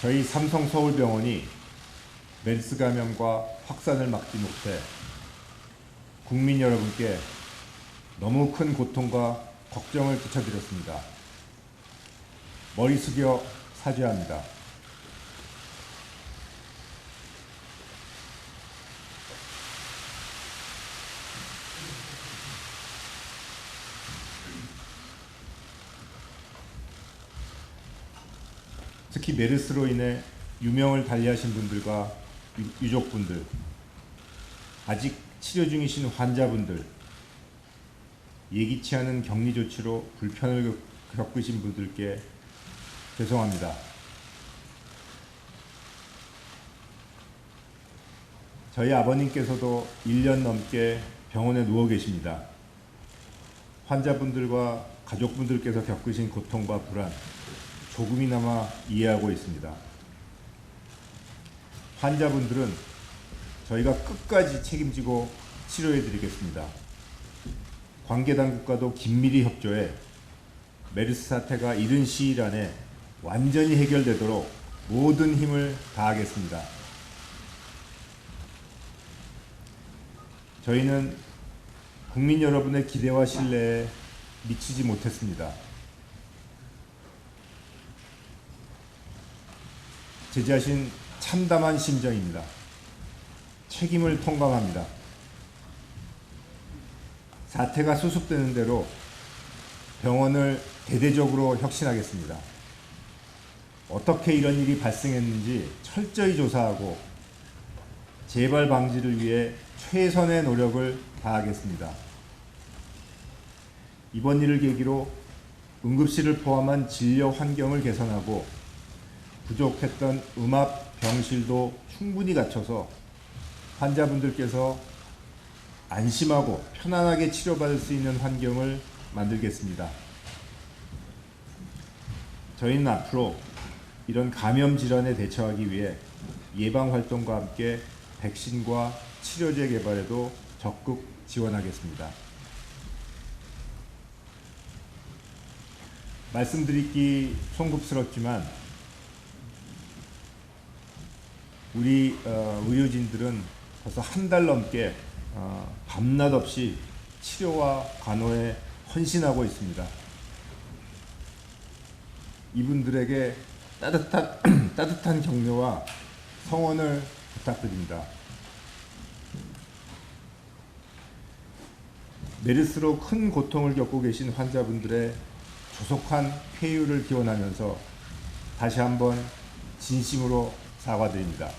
저희 삼성 서울병원이 메르스 감염과 확산을 막지 못해 국민 여러분께 너무 큰 고통과 걱정을 끼쳐드렸습니다. 머리 숙여 사죄합니다. 특히 메르스로 인해 유명을 달리하신 분들과 유- 유족분들, 아직 치료 중이신 환자분들, 예기치 않은 격리 조치로 불편을 겪- 겪으신 분들께 죄송합니다. 저희 아버님께서도 1년 넘게 병원에 누워 계십니다. 환자분들과 가족분들께서 겪으신 고통과 불안, 조금이나마 이해하고 있습니다. 환자분들은 저희가 끝까지 책임지고 치료해 드리겠습니다. 관계 당국과도 긴밀히 협조해 메르스 사태가 이른 시일 안에 완전히 해결되도록 모든 힘을 다하겠습니다. 저희는 국민 여러분의 기대와 신뢰에 미치지 못했습니다. 제지하신 참담한 심정입니다. 책임을 통감합니다. 사태가 수습되는 대로 병원을 대대적으로 혁신하겠습니다. 어떻게 이런 일이 발생했는지 철저히 조사하고 재발 방지를 위해 최선의 노력을 다하겠습니다. 이번 일을 계기로 응급실을 포함한 진료 환경을 개선하고 부족했던 음압 병실도 충분히 갖춰서 환자분들께서 안심하고 편안하게 치료받을 수 있는 환경을 만들겠습니다. 저희는 앞으로 이런 감염 질환에 대처하기 위해 예방 활동과 함께 백신과 치료제 개발에도 적극 지원하겠습니다. 말씀드리기 송급스럽지만 우리 어, 의료진들은 벌써 한 달 넘게 어, 밤낮 없이 치료와 간호에 헌신하고 있습니다. 이분들에게 따뜻한 따뜻한 격려와 성원을 부탁드립니다. 메르스로 큰 고통을 겪고 계신 환자분들의 조속한 쾌유를 기원하면서 다시 한번 진심으로 사과드립니다.